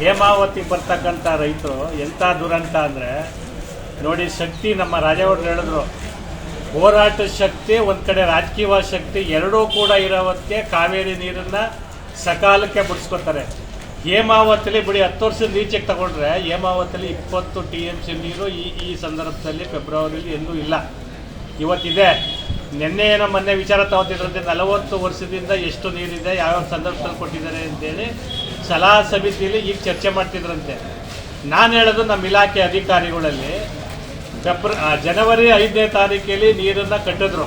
ಹೇಮಾವತಿ ಬರ್ತಕ್ಕಂಥ ರೈತರು ಎಂಥ ದುರಂತ ಅಂದರೆ, ನೋಡಿ ಶಕ್ತಿ ನಮ್ಮ ರಾಜವರು ಹೇಳಿದ್ರು, ಹೋರಾಟ ಶಕ್ತಿ, ಒಂದು ಕಡೆ ರಾಜಕೀಯ ಶಕ್ತಿ, ಎರಡೂ ಕೂಡ ಇರೋವತ್ತೆ ಕಾವೇರಿ ನೀರನ್ನು ಸಕಾಲಕ್ಕೆ ಬಿಡಿಸ್ಕೊತಾರೆ. ಹೇಮಾವತಿಲಿ ಬಿಡಿ, ಹತ್ತು ವರ್ಷದ ಈಚೆಗೆ ತಗೊಂಡ್ರೆ ಹೇಮಾವತಿಲಿ ಇಪ್ಪತ್ತು ಟಿ ಎಂ ಸಿ ನೀರು ಈ ಈ ಸಂದರ್ಭದಲ್ಲಿ ಫೆಬ್ರವರಿಲಿ ಎಲ್ಲೂ ಇಲ್ಲ. ಇವತ್ತಿದೆ. ನಿನ್ನೆ ಏನೋ ಮೊನ್ನೆ ವಿಚಾರ ತಗೋತಿದ್ರಂತೆ, ನಲವತ್ತು ವರ್ಷದಿಂದ ಎಷ್ಟು ನೀರಿದೆ, ಯಾವ್ಯಾವ ಸಂದರ್ಭದಲ್ಲಿ ಕೊಟ್ಟಿದ್ದಾರೆ ಅಂತೇಳಿ. ಸಲಹಾ ಸಮಿತಿಯಲ್ಲಿ ಈಗ ಚರ್ಚೆ ಮಾಡ್ತಿದ್ರಂತೆ. ನಾನು ಹೇಳೋದು ನಮ್ಮ ಇಲಾಖೆ ಅಧಿಕಾರಿಗಳಲ್ಲಿ, ಫೆಬ್ರ ಜನವರಿ ಐದನೇ ತಾರೀಕಲ್ಲಿ ನೀರನ್ನು ಕಟ್ಟಿದ್ರು.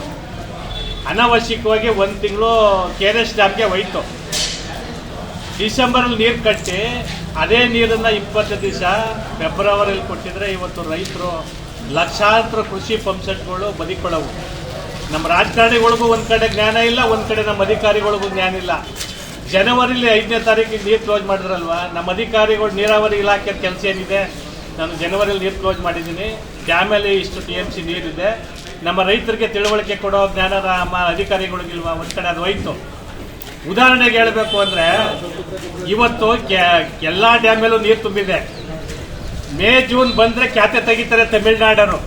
ಅನಾವಶ್ಯಕವಾಗಿ ಒಂದು ತಿಂಗಳು ಕೆ ಆರ್ ಎಸ್ ಡ್ಯಾಮ್ಗೆ ಹೋಯ್ತು. ಡಿಸೆಂಬರಲ್ಲಿ ನೀರು ಕಟ್ಟಿ, ಅದೇ ನೀರನ್ನು ಇಪ್ಪತ್ತು ದಿವಸ ಫೆಬ್ರವರಿಯಲ್ಲಿ ಕೊಟ್ಟಿದ್ರೆ ಇವತ್ತು ರೈತರು ಲಕ್ಷಾಂತರ ಕೃಷಿ ಪಂಪ್ಸೆಟ್ಗಳು ಬದುಕೊಳ್ಳವು. ನಮ್ಮ ರಾಜಕಾರಣಿಗಳಿಗೂ ಒಂದು ಕಡೆ ಜ್ಞಾನ ಇಲ್ಲ, ಒಂದು ಕಡೆ ನಮ್ಮ ಅಧಿಕಾರಿಗಳಿಗೂ ಜ್ಞಾನ ಇಲ್ಲ. ಜನವರಿಲಿ ಐದನೇ ತಾರೀಕಿಗೆ ನೀರು ಕ್ಲೋಸ್ ಮಾಡಿದ್ರಲ್ವಾ? ನಮ್ಮ ಅಧಿಕಾರಿಗಳು ನೀರಾವರಿ ಇಲಾಖೆ ಕೆಲಸ ಏನಿದೆ, ನಾನು ಜನವರಿಲಿ ನೀರು ಕ್ಲೋಸ್ ಮಾಡಿದ್ದೀನಿ. ಡ್ಯಾಮಲ್ಲಿ ಇಷ್ಟು ಟಿ ಎಂ ಸಿ ನೀರಿದೆ. ನಮ್ಮ ರೈತರಿಗೆ ತಿಳುವಳಿಕೆ ಕೊಡೋ ಜ್ಞಾನ ನಮ್ಮ ಅಧಿಕಾರಿಗಳಿಗಿಲ್ವಾ? ಒಂದು ಕಡೆ ಅದು ಹೋಯ್ತು. ಉದಾಹರಣೆಗೆ ಹೇಳಬೇಕು ಅಂದರೆ, ಇವತ್ತು ಎಲ್ಲ ಡ್ಯಾಮಲ್ಲೂ ನೀರು ತುಂಬಿದೆ. ಮೇ, ಜೂನ್ ಬಂದರೆ ಖ್ಯಾತೆ ತೆಗಿತಾರೆ ತಮಿಳ್ನಾಡರು.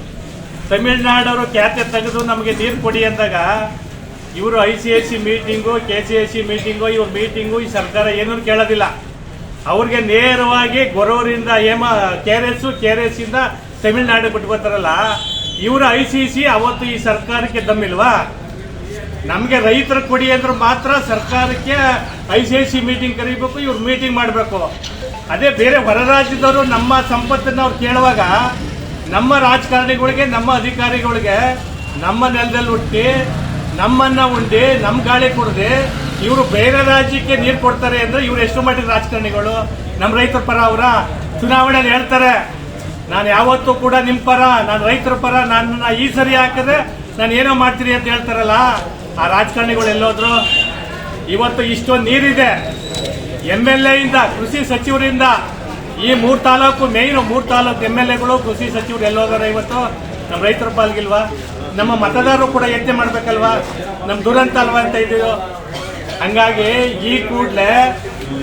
ತಮಿಳ್ನಾಡವರು ಖ್ಯಾತೆ ತೆಗೆದು ನಮಗೆ ನೀರು ಕೊಡಿ ಅಂದಾಗ ಇವರು I C S C meeting, K C S C meeting, ಇವ್ರ ಮೀಟಿಂಗು, ಈ ಸರ್ಕಾರ ಏನೂ ಕೇಳೋದಿಲ್ಲ. ಅವ್ರಿಗೆ ನೇರವಾಗಿ ಗೊರವರಿಂದ Hema, K R S K R S ಇಂದ ತಮಿಳ್ನಾಡು ಬಿಟ್ಕೋತಾರಲ್ಲ ಇವರು ಐ ಸಿ ಸಿ ಅವತ್ತು ಈ ಸರ್ಕಾರಕ್ಕೆ ದಮ್ಮಿಲ್ವಾ? ನಮಗೆ ರೈತರ ಕೊಡಿ ಅಂದ್ರೆ ಮಾತ್ರ ಸರ್ಕಾರಕ್ಕೆ I C I C meeting ಕರಿಬೇಕು, ಇವ್ರು ಮೀಟಿಂಗ್ ಮಾಡಬೇಕು. ಅದೇ ಬೇರೆ ಹೊರ ರಾಜ್ಯದವರು ನಮ್ಮ ಸಂಪತ್ತನ್ನು ಅವ್ರು ಕೇಳುವಾಗ, ನಮ್ಮ ರಾಜಕಾರಣಿಗಳಿಗೆ, ನಮ್ಮ ಅಧಿಕಾರಿಗಳಿಗೆ ನಮ್ಮ ನೆಲದಲ್ಲಿ ಹುಟ್ಟಿ ನಮ್ಮನ್ನ ಉಂಡಿ ನಮ್ಮ ಗಾಳಿ ಕೊಡದೆ, ಇವರು ಬೇರೆ ರಾಜ್ಯಕ್ಕೆ ನೀರು ಕೊಡ್ತಾರೆ ಅಂದ್ರೆ ಇವ್ರು ಎಷ್ಟು ಮಟ್ಟಿಗೆ ರಾಜಕಾರಣಿಗಳು. ನಮ್ಮ ರೈತರ ಪರ ಅವರ ಚುನಾವಣೆಯಲ್ಲಿ ಹೇಳ್ತಾರೆ, ನಾನು ಯಾವತ್ತೂ ಕೂಡ ನಿಮ್ಮ ಪರ, ನಾನು ರೈತರ ಪರ ನನ್ನ ಈ ಸರಿ ಹಾಕಿದ್ರೆ ನಾನು ಏನೋ ಮಾಡ್ತೀನಿ ಅಂತ ಹೇಳ್ತಾರಲ್ಲ, ಆ ರಾಜಕಾರಣಿಗಳು ಎಲ್ಲೋದ್ರು. ಇವತ್ತು ಇಷ್ಟೊಂದು ನೀರಿದೆ. ಎಂ ಎಲ್ ಎಯಿಂದ, ಕೃಷಿ ಸಚಿವರಿಂದ, ಈ ಮೂರು ತಾಲೂಕು ಮೇಯ್ನು ಮೂರು ತಾಲೂಕು ಎಂ ಎಲ್ ಎಗಳು, ಕೃಷಿ ಸಚಿವರು ಎಲ್ಲೋದಾರ ಇವತ್ತು. ನಮ್ಮ ರೈತರ ಪಾಲ್ಗಿಲ್ವಾ? ನಮ್ಮ ಮತದಾರರು ಕೂಡ ಯತ್ನೆ ಮಾಡ್ಬೇಕಲ್ವಾ? ನಮ್ಮ ದುರಂತ ಅಲ್ವಾ ಅಂತ ಇದೆಯೋ ಹಂಗಾಗಿ ಈ ಕೂಡಲೇ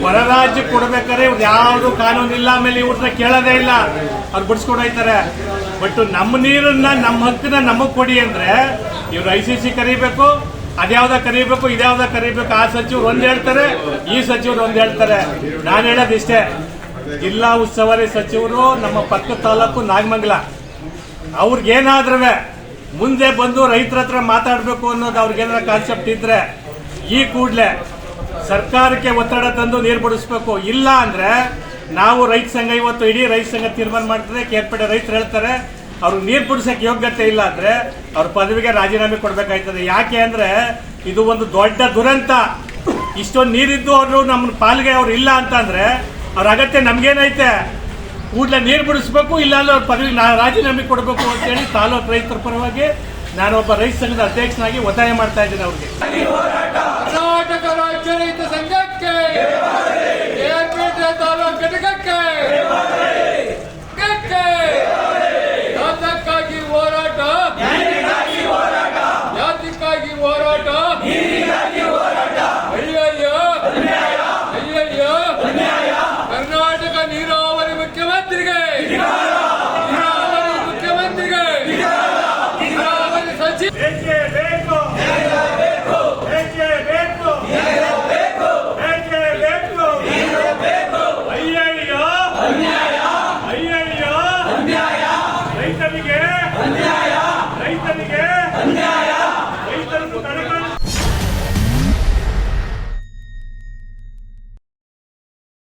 ಹೊರ ರಾಜ್ಯ ಕೊಡ್ಬೇಕಾದ್ರೆ ಇವ್ರು ಯಾವುದು ಕಾನೂನು ಇಲ್ಲ, ಆಮೇಲೆ ಇವ್ರನ್ನ ಕೇಳೋದೇ ಇಲ್ಲ. ಅವ್ರು ಬಿಡಿಸ್ಕೊಂಡೋಯ್ತಾರೆ ಬಟ್ ನಮ್ಮ ನೀರನ್ನ ನಮ್ಮ ಹಕ್ಕನ್ನ ನಮಗ್ ಕೊಡಿ ಅಂದ್ರೆ ಇವ್ರು ಐ ಸಿ ಸಿ ಕರಿಬೇಕು, ಅದ್ಯಾವ್ದ ಕರಿಬೇಕು, ಇದ್ಯಾವ್ದ ಕರಿಬೇಕು, ಆ ಸಚಿವರು ಒಂದ್ ಹೇಳ್ತಾರೆ, ಈ ಸಚಿವರು ಒಂದ್ ಹೇಳ್ತಾರೆ. ನಾನು ಹೇಳೋದು ಇಷ್ಟೇ. ಜಿಲ್ಲಾ ಉಸ್ತುವಾರಿ ಸಚಿವರು ನಮ್ಮ ಪಕ್ಕ ತಾಲೂಕು ನಾಗಮಂಗಲ. ಅವ್ರಿಗೇನಾದ್ರೂ ಮುಂದೆ ಬಂದು ರೈತರ ಹತ್ರ ಮಾತಾಡಬೇಕು ಅನ್ನೋದು ಅವ್ರಿಗೇನಾರ ಕಾನ್ಸೆಪ್ಟ್ ಇದ್ರೆ, ಈ ಕೂಡಲೇ ಸರ್ಕಾರಕ್ಕೆ ಒತ್ತಡ ತಂದು ನೀರು ಬಿಡಿಸ್ಬೇಕು. ಇಲ್ಲ ಅಂದ್ರೆ ನಾವು ರೈತ ಸಂಘ ಇವತ್ತು ಇಡೀ ರೈತ ಸಂಘ ತೀರ್ಮಾನ ಮಾಡ್ತದೆ. ಕೇರ್ಪಡೆ ರೈತರು ಹೇಳ್ತಾರೆ ಅವ್ರಿಗೆ ನೀರು ಬಿಡಿಸಕ್ಕೆ ಯೋಗ್ಯತೆ ಇಲ್ಲ ಅಂದ್ರೆ ಅವ್ರ ಪದವಿಗೆ ರಾಜೀನಾಮೆ ಕೊಡಬೇಕಾಯ್ತದೆ. ಯಾಕೆ ಅಂದ್ರೆ ಇದು ಒಂದು ದೊಡ್ಡ ದುರಂತ. ಇಷ್ಟೊಂದು ನೀರಿದ್ದು ಅವರು ನಮ್ಮ ಪಾಲಿಗೆ ಅವ್ರು ಇಲ್ಲ ಅಂತಂದರೆ ಅವ್ರ ಅಗತ್ಯ ನಮ್ಗೇನೈತೆ? ಕೂಡಲೇ ನೀರು ಬಿಡಿಸ್ಬೇಕು, ಇಲ್ಲಾಂದ್ರೆ ಅವ್ರ ಪದವಿ ನಾ ರಾಜೀನಾಮೆ ಕೊಡಬೇಕು ಅಂತೇಳಿ ತಾಲೂಕು ರೈತರ ಪರವಾಗಿ ನಾನೊಬ್ಬ ರೈತ ಸಂಘದ ಅಧ್ಯಕ್ಷನಾಗಿ ಒತ್ತಾಯ ಮಾಡ್ತಾ ಇದ್ದೀನಿ ಅವ್ರಿಗೆ.